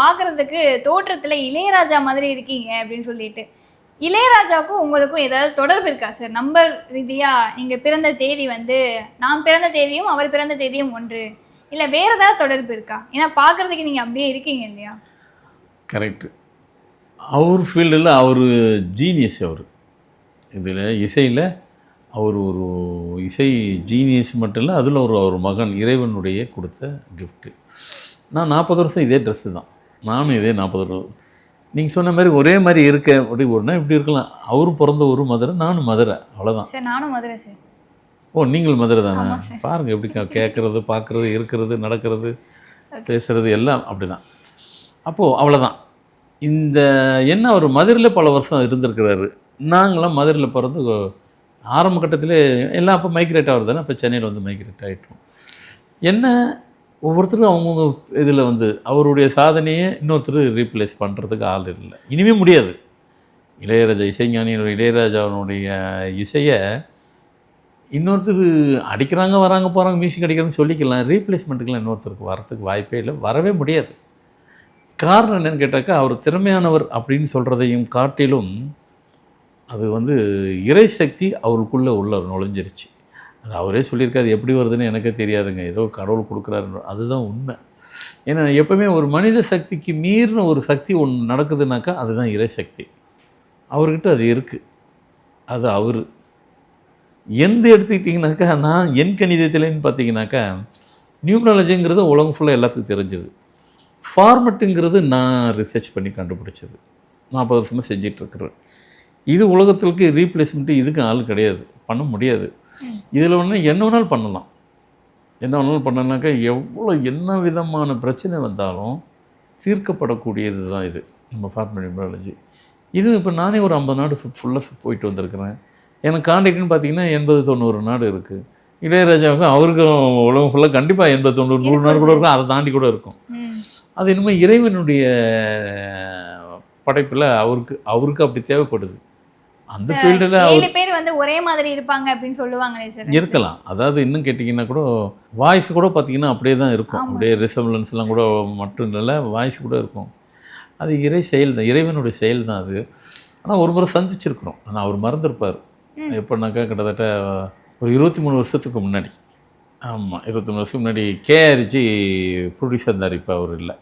பார்க்குறதுக்கு தோற்றத்தில் இளையராஜா மாதிரி இருக்கீங்க அப்படின்னு சொல்லிட்டு. இளையராஜாவுக்கும் உங்களுக்கும் ஏதாவது தொடர்பு இருக்கா சார் நம்பர் ரீதியாக நீங்கள் பிறந்த தேதி வந்து நான் பிறந்த தேதியும் அவர் பிறந்த தேதியும் ஒன்று. இல்லை வேற ஏதாவது தொடர்பு இருக்கா? ஏன்னா பார்க்கறதுக்கு நீங்கள் அப்படியே இருக்கீங்க இல்லையா? கரெக்டு அவர் ஃபீல்டில் அவர் ஜீனியஸ் அவர். இதில் இசையில் அவர் ஒரு இசை ஜீனியஸ் மட்டும் இல்லை அதில் ஒரு அவர் மகன் இறைவனுடைய கொடுத்த கிஃப்ட்டு நான் நாற்பது வருஷம் இதே ட்ரெஸ்ஸு தான். நானும் இதே நாற்பது வருஷம் நீங்கள் சொன்ன மாதிரி ஒரே மாதிரி இருக்க அப்படி ஒன்றா இப்படி இருக்கலாம். அவரும் பிறந்த ஊர் மதுரை நானும் மதுரை. அவ்வளோதான் சார் நானும் மதுரை சார். ஓ நீங்கள் மதுரை தானே. பாருங்கள் எப்படி கேட்குறது பார்க்குறது இருக்கிறது நடக்கிறது பேசுகிறது எல்லாம் அப்படி தான் அப்போது அவ்வளோதான் இந்த என்ன அவர் மதுரையில் பல வருஷம் இருந்திருக்கிறாரு. நாங்களாம் மதுரையில் பிறந்து ஆரம்ப கட்டத்திலே எல்லாம் அப்போ மைக்ரேட் ஆகிறது தானே அப்போ சென்னையில் வந்து மைக்ரேட் ஆகிட்டோம் என்ன ஒவ்வொருத்தரும் அவங்கவுங்க இதில் வந்து அவருடைய சாதனையை இன்னொருத்தர் ரீப்ளேஸ் பண்ணுறதுக்கு ஆள் இல்லை. இனிமே முடியாது. இளையராஜா இசைஞானியோட இளையராஜாவினுடைய இசையை இன்னொருத்தர் அடிக்கிறாங்க வராங்க போகிறாங்க மியூசிக் அடிக்கிறாங்கன்னு சொல்லிக்கலாம். ரீப்ளேஸ்மெண்ட்டுக்கெலாம் இன்னொருத்தருக்கு வரத்துக்கு வாய்ப்பே இல்லை. வரவே முடியாது. காரணம் என்னென்னு கேட்டாக்கா அவர் திறமையானவர் அப்படின்னு சொல்கிறதையும் காட்டிலும் அது வந்து இறை சக்தி அவருக்குள்ளே உள்ள நுழைஞ்சிருச்சு. அது அவரே சொல்லியிருக்காரு எப்படி வருதுன்னு எனக்கே தெரியாதுங்க. ஏதோ கடவுள் கொடுக்குறாருன்ற அதுதான் உண்மை. ஏன்னா எப்பவுமே ஒரு மனித சக்திக்கு மீறின ஒரு சக்தி ஒன்று நடக்குதுனாக்கா அதுதான் இறை சக்தி. அவர்கிட்ட அது இருக்குது அது அவர். எந்த எடுத்துக்கிட்டிங்கனாக்கா நான் என் கணிதத்திலேன்னு பார்த்தீங்கன்னாக்கா நியூமராலஜிங்கிறது உலகம் ஃபுல்லாக எல்லாத்துக்கும் தெரிஞ்சது. ஃபார்மெட்டுங்கிறது நான் ரிசர்ச் பண்ணி கண்டுபிடிச்சது. நாற்பது வருஷமாக செஞ்சிட்ருக்குறேன் இது உலகத்திற்கு ரீப்ளேஸ்மெண்ட்டு இதுக்கு ஆள் கிடையாது. பண்ண முடியாது. இதில் ஒன்று என்ன வேணாலும் பண்ணலாம். என்ன வேணாலும் பண்ணனாக்கா எவ்வளோ என்ன விதமான பிரச்சனை வந்தாலும் தீர்க்கப்படக்கூடியது தான் இது. நம்ம ஃபார்மெட் நியூமராலஜி இது இப்போ நானே ஒரு ஐம்பது நாடு ஃபுல்லாக போயிட்டு வந்திருக்கிறேன். எனக்கு காண்டாக்ட்னு பார்த்தீங்கன்னா எண்பது தொண்ணூறு நாடு இருக்குது இளையராஜாவுக்கும் அவருக்கும் உலகம் ஃபுல்லாக கண்டிப்பாக எண்பது தொண்ணூறு நூறு நாடு கூட இருக்கும். அதை தாண்டி கூட இருக்கும். அது என்னமோ இறைவனுடைய படைப்பில் அவருக்கு அவருக்கு அப்படி தேவைப்படுது. அந்த ஃபீல்டில் ஏழு பேர் வந்து ஒரே மாதிரி இருப்பாங்க அப்படின்னு சொல்லுவாங்களே சார் இருக்கலாம். அதாவது இன்னும் கேட்டிங்கன்னா கூட வாய்ஸ் கூட பார்த்தீங்கன்னா அப்படியே தான் இருக்கும். அப்படியே ரிசம்பிளன்ஸ்லாம் கூட மட்டும் இல்லை வாய்ஸ் கூட இருக்கும். அது இறை செயல் தான் இறைவனுடைய செயல் தான் அது. ஆனால் ஒரு முறை சந்திச்சிருக்கிறோம். ஆனால் அவர் மறந்துருப்பார். எப்படின்னாக்கா கிட்டத்தட்ட ஒரு இருபத்தி மூணு வருஷத்துக்கு முன்னாடி. ஆமாம் இருபத்தி மூணு வருஷத்துக்கு முன்னாடி கேஆர்ஜி ப்ரொடியூசர் இருந்தார் இப்போ அவர் இல்லை.